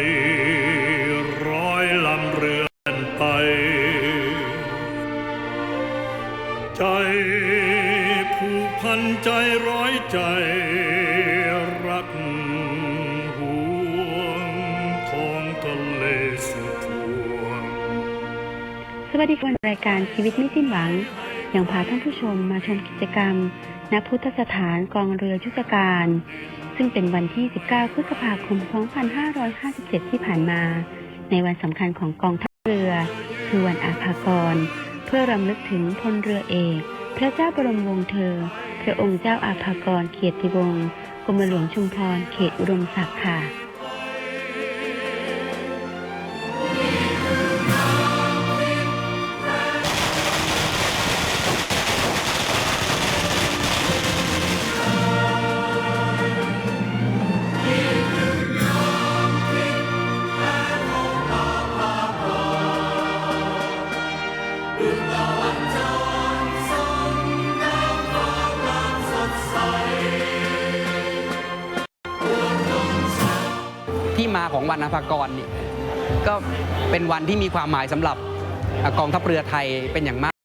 ยร้อยลำเรือนไป ใจผูกพันใจร้อยใจรักห่วงท้องทะเลสุดทวงสวัสดีค่ะรายการชีวิตไม่สิ้นหวัง ยังพาท่านผู้ชมมาชมกิจกรรมณพุทธสถานกองเรือยุทธการ ซึ่งเป็นวันที่ 19 พฤษภาคม 2557 ที่ผ่านมา ในวันสำคัญของกองทัพเรือ คือวันอาภากร เพื่อรำลึกถึงพลเรือเอก พระเจ้าบรมวงศ์เธอ พระองค์เจ้าอาภากรเกียรติวงศ์กรมหลวงชุมพรเขตอุดมศักดิ์ค่ะาของวันอภากรนี่ก็เป็นวันที่มีความหมายสำหรับกองทัพเรือไทยเป็นอย่างมาก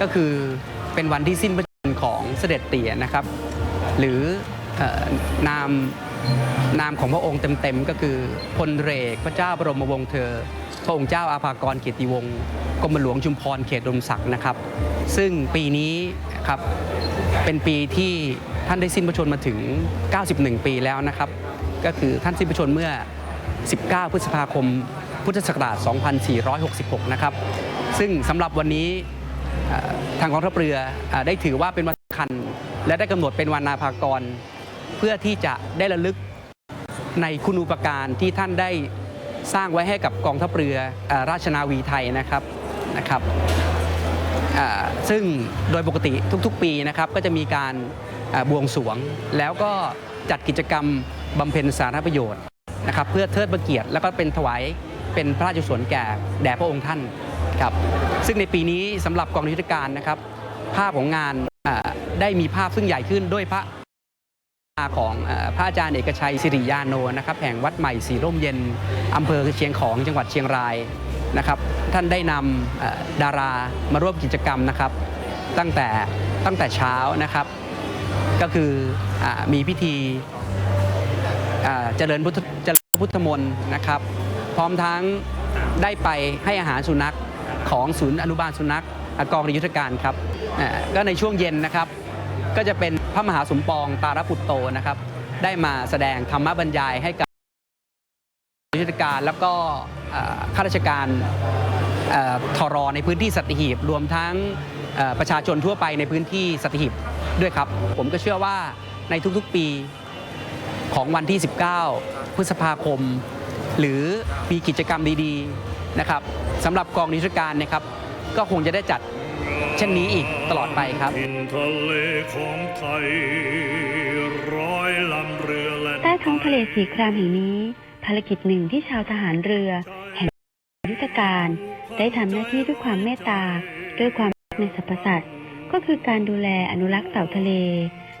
ก็คือเป็นวันที่สิ้นพระชนของเสด็จเตี่ยนะครับ หรือนามนามของพระองค์เต็มๆ ก็คือพลเรกพระเจ้าบรมวงศ์เธอ พระองค์เจ้าอาภากรเกียรติวงศ์กรมหลวงชุมพรเขตดมศักดิ์นะครับ ซึ่งปีนี้ครับเป็นปีที่ท่านได้สิ้นพระชนมาถึง 91 ปีแล้วนะครับ ก็คือท่านสิ้นพระชนเมื่อ 19 พฤษภาคม พุทธศักราช 2466 นะครับ ซึ่งสำหรับวันนี้ทางกองทัพเรืออได้ถือว่าเป็นวันสำคัญ และได้กำหนดเป็นวันนาภากร เพื่อที่จะได้ระลึกในคุณูปการที่ท่านได้สร้างไว้ให้กับกองทัพเรืออราชนาวีไทยนะครับนะครับซึ่งโดยปกติทุกๆ ปีนะครับก็จะมีการบวงสรวงแล้วก็ จัดกิจกรรมบำเพ็ญสาธารณประโยชน์นะครับเพื่อเทิดพระเกียรติแล้วก็เป็นถวายเป็นพระราชกุศลแก่แด่พระองค์ท่านครับซึ่งในปีนี้สำหรับกองยุทธการนะครับ ภาพของงานได้มีภาพซึ่งใหญ่ขึ้นด้วยพระของพระอาจารย์เอกชัยสิริยาโนนะครับแห่งวัดใหม่สีร่มเย็นอำเภอเชียงของจังหวัดเชียงรายนะครับ ท่านได้นำดารามาร่วมกิจกรรมนะครับ ตั้งแต่ตั้งแต่เช้านะครับ ก็คืออมีพิธีเจริญพุทธเจริญพุทธมนต์นะครับ พร้อมทั้งได้ไปให้อาหารสุนัขของศูนย์อนุบาลสุนัขกองรยุทธการครับก็ในช่วงเย็นนะครับ ก็จะเป็นพระมหาสมปองตารปุตโตนะครับ ได้มาแสดงธรรมบรรยายให้กับราชการแล้วก็ข้าราชการเอ่อทรในพื้นที่สัตหีบรวมทั้งประชาชนทั่วไปในพื้นที่สัตหีบ ด้วยครับ ผมก็เชื่อว่าในทุกๆปีของวันที่ 19 พฤษภาคม หรือมีกิจกรรมดีๆนะครับสำหรับกองนิทรรศการนะครับ ก็คงจะได้จัดเช่นนี้อีกตลอดไปครับใต้ท้องทะเลสีครามแห่งนี้ ภารกิจหนึ่งที่ชาวทหารเรือ แห่งยุทธการ ได้ทำหน้าที่ด้วยความเมตตา ด้วยความในสรรพสัตว์ ก็คือการดูแลอนุรักษ์เต่าทะเล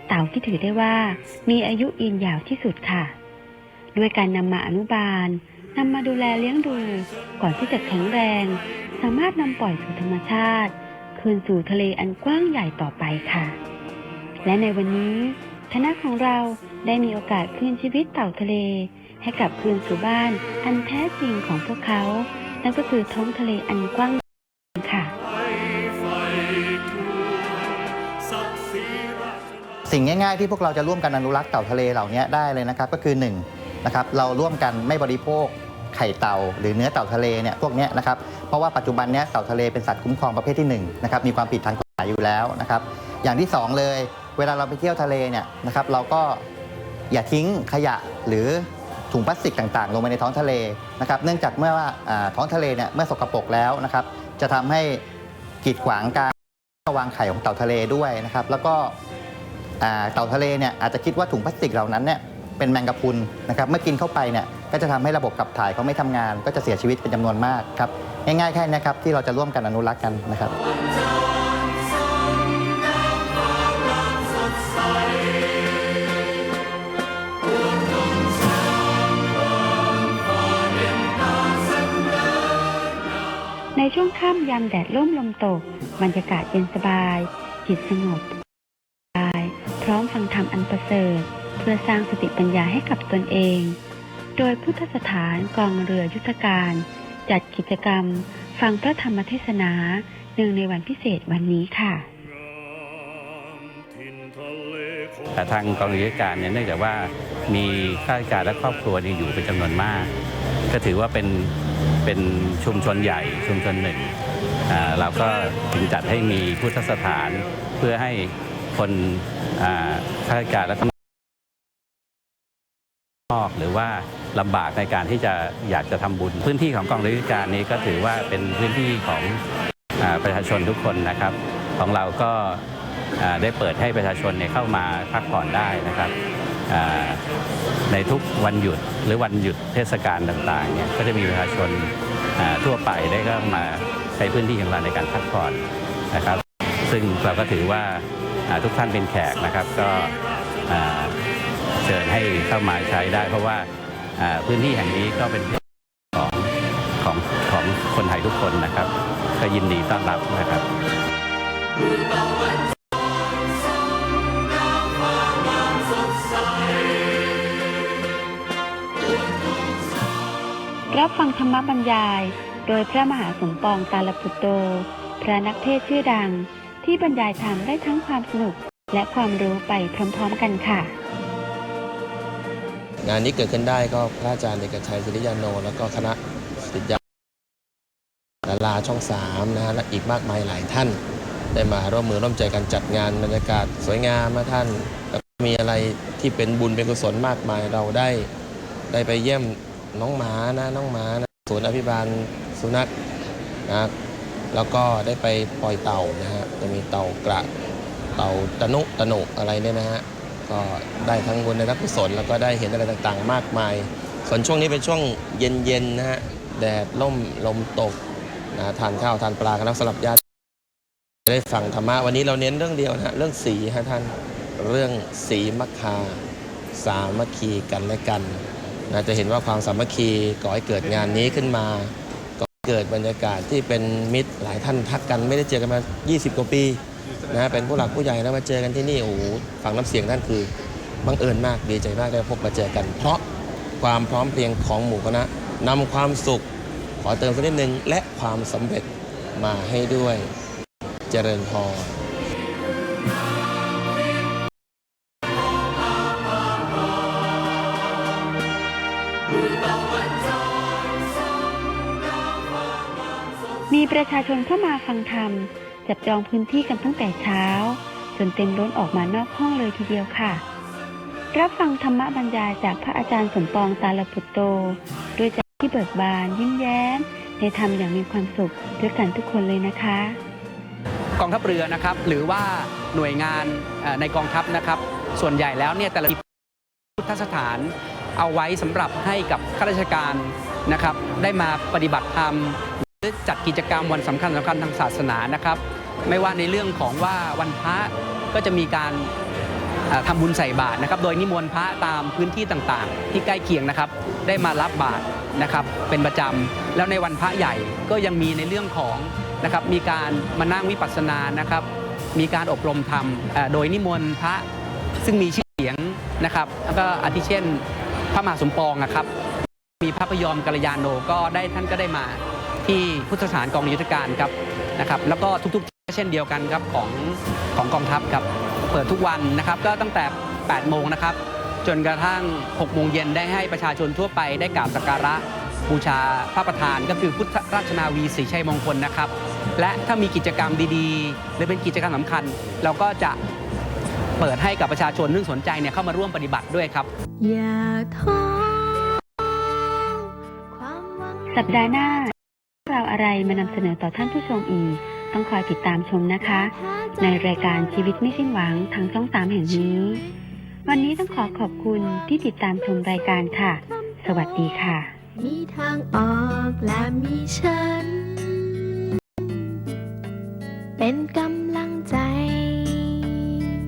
เต่าที่ถือได้ว่ามีอายุยืนยาวที่สุดค่ะ ด้วยการนำมาอนุบาลนำมาดูแลเลี้ยงดูก่อนที่จะแข็งแรง สามารถนำปล่อยสู่ธรรมชาติ คืนสู่ทะเลอันกว้างใหญ่ต่อไปค่ะ และในวันนี้คณะของเราได้มีโอกาสคืนชีวิตเต่าทะเล ให้กลับคืนสู่บ้านอันแท้จริงของพวกเขา นั่นก็คือท้องทะเลอันกว้าง สิ่งง่ายๆที่พวกเราจะร่วมกันอนุรักษ์เต่าทะเลเหล่านี้ได้เลยนะครับก็คือ1นะครับเราร่วมกันไม่บริโภคไข่เต่า หรือเนื้อเต่าทะเลเนี่ยพวกเนี้ยนะครับเพราะว่าปัจจุบันเนี้ยเต่าทะเลเป็นสัตว์คุ้มครองประเภทที่1นะครับมีความผิดทางกฎหมายอยู่แล้วนะครับอย่างที่ 2 เลย เวลาเราไปเที่ยวทะเลเนี่ยนะครับเราก็อย่าทิ้งขยะหรือถุงพลาสติกต่างๆ ลงไปในท้องทะเลนะครับเนื่องจากเมื่อว่าท้องทะเลเนี่ยเมื่อสกปรกแล้วนะครับจะทำให้กีดขวางการวางไข่ของเต่าทะเลด้วยนะครับแล้วก็ เต่าทะเลเนี่ยอาจจะคิดว่าถุงพลาสติกเหล่านั้นเนี่ยเป็นแมงกะพุนนะครับเมื่อกินเข้าไปเนี่ยก็จะทำให้ระบบขับถ่ายเขาไม่ทำงาน ก็จะเสียชีวิตเป็นจำนวนมากครับง่ายๆแค่นี้ครับที่เราจะร่วมกันอนุรักษ์กันนะครับ ในช่วงค่ำยามแดดร่มลมตก บรรยากาศเย็นสบาย จิตสงบ ฟังธรรมอันประเสริฐ เพื่อสร้างสติปัญญาให้กับตนเอง โดยพุทธสถานกองเรือยุทธการ จัดกิจกรรม ฟังพระธรรมเทศนาเนื่องในวันพิเศษวันนี้ค่ะแต่ทางกองเรือการเนี่ยเนื่องจากว่ามีข้าราชการและครอบครัวเนี่ยอยู่เป็นจำนวนมาก ก็ถือว่าเป็นเป็นชุมชนใหญ่ชุมชนหนึ่งเราก็จึงจัดให้มีพุทธสถานเพื่อให้ คนข้าราชการและก็นอกหรือว่าลำบากในการที่จะอยากจะทำบุญ พื้นที่ของกองรือการนี้ก็ถือว่าเป็นพื้นที่ของอประชาชนทุกคนนะครับ ของเราก็ได้เปิดให้ประชาชนเนเข้ามาพักผ่อนได้นะครับในทุกวันหยุดหรือวันหยุดเทศกาลต่างๆเนี่ยก็จะมีประชาชนทั่วไปได้เข้ามาใช้พื้นที่ของเราในการพักผ่อนนะครับ ซึ่งเราก็ถือว่า ทุกท่านเป็นแขกนะครับ ก็เชิญให้เข้ามาใช้ได้ เพราะว่าพื้นที่แห่งนี้ก็เป็นของของของคนไทยทุกคนนะครับ ก็ยินดีต้อนรับนะครับรับฟังธรรมบรรยาย โดยพระมหาสมปองตาลปุตโต พระนักเทศชื่อดัง ที่บรรยายธรรมได้ทั้งความสนุก และความรู้ไปพร้อมๆกันค่ะ งานนี้เกิดขึ้นได้ก็พระอาจารย์เอกชัยศิริยาโน แล้วก็คณะศิษยาดาราช่องสามนะฮะและอีกมากมายหลายท่าน ได้มาร่วมมือร่วมใจกันจัดงานบรรยากาศสวยงามนะท่านแล้วก็มีอะไรที่เป็นบุญเป็นกุศลมากมายเราได้ได้ไปเยี่ยมน้องหมานะน้องหมานะศูนย์อภิบาลสุนัขนะ แล้วก็ได้ไปปล่อยเต่านะฮะจะมีเต่ากระเต่าตะนุตะนุอะไรเนี่ยนะฮะก็ได้ทั้งบุญในรับกุศลแล้วก็ได้เห็นอะไรต่างๆ มากมาย ส่วนช่วงนี้เป็นช่วงเย็นๆนะฮะแดดล่มลมตกนะทานข้าวทานปลากันแล้วสำหรับญาติได้ฟังธรรมะวันนี้เราเน้นเรื่องเดียวนะฮะเรื่องสีฮะท่านเรื่องสีมัคคาสามัคคีกันและกันนะจะเห็นว่าความสามัคคีก่อให้เกิดงานนี้ขึ้นมา เกิดบรรยากาศที่เป็นมิตรหลายท่านทักกันไม่ได้เจอกันมา 20 กว่าปีนะเป็นผู้หลักผู้ใหญ่แล้วมาเจอกันที่นี่โอ้โหฟังน้ำเสียงท่านคือบังเอิญมากดีใจมากได้พบมาเจอกัน เพราะความพร้อมเพรียงของหมู่คณะนำความสุข ขอเติมสักนิดนึงและความสำเร็จมาให้ด้วย เจริญพร มีประชาชนเข้ามาฟังธรรม จับจองพื้นที่กันตั้งแต่เช้า จนเต็มล้นออกมานอกห้องเลยทีเดียวค่ะ รับฟังธรรมบรรยายจากพระอาจารย์สมปองตาลปุตโต ด้วยใจที่เบิกบานยิ้มแย้ม ในธรรมอย่างมีความสุขด้วยกันทุกคนเลยนะคะ กองทัพเรือนะครับ หรือว่าหน่วยงานในกองทัพนะครับ ส่วนใหญ่แล้วเนี่ยแต่ละพุทธสถานเอาไว้สำหรับให้กับข้าราชการนะครับ ได้มาปฏิบัติธรรม จัดกิจกรรมวันสำคัญสำคัญทางศาสนานะครับ ไม่ว่าในเรื่องของว่าวันพระก็จะมีการเอ่อทำบุญใส่บาตรนะครับ โดยนิมนต์พระตามพื้นที่ต่างๆ ที่ใกล้เคียงนะครับ ได้มารับบาตรนะครับเป็นประจำแล้วในวันพระใหญ่ก็ยังมีในเรื่องของนะครับมีการมานั่งวิปัสสนานะครับ มีการอบรมธรรมโดยนิมนต์พระซึ่งมีชื่อเสียงนะครับแล้วก็อาทิเช่น พระมหาสมปองนะครับ มีพระพยอมกัลยาโนก็ได้ท่านก็ได้มา ที่พุทธสถานกองยุทธการครับนะครับแล้วก็ทุกๆที่เช่นเดียวกันครับของของกองทัพครับเปิดทุกวันนะครับก็ตั้งแต่ 8 โมงนะครับ จนกระทั่ง 6 โมงเย็นได้ให้ประชาชนทั่วไปได้กราบสักการะบูชาพระประธานก็คือพุทธราชนาวีศรีชัยมงคลนะครับ และถ้ามีกิจกรรมดีๆ หรือเป็นกิจกรรมสำคัญ เราก็จะเปิดให้กับประชาชนซึ่งสนใจเนี่ยเข้ามาร่วมปฏิบัติด้วยครับ อย่าท้อความหวังสัปดาห์หน้าเราอะไรมานำเสนอต่อท่านผู้ชมอีก ต้องคอยติดตามชมนะคะ ในรายการชีวิตไม่สิ้นหวังทางช่องสามแห่งนี้ วันนี้ต้องขอขอบคุณที่ติดตามชมรายการค่ะ สวัสดีค่ะ มีทางออกและมีฉัน เป็นกำ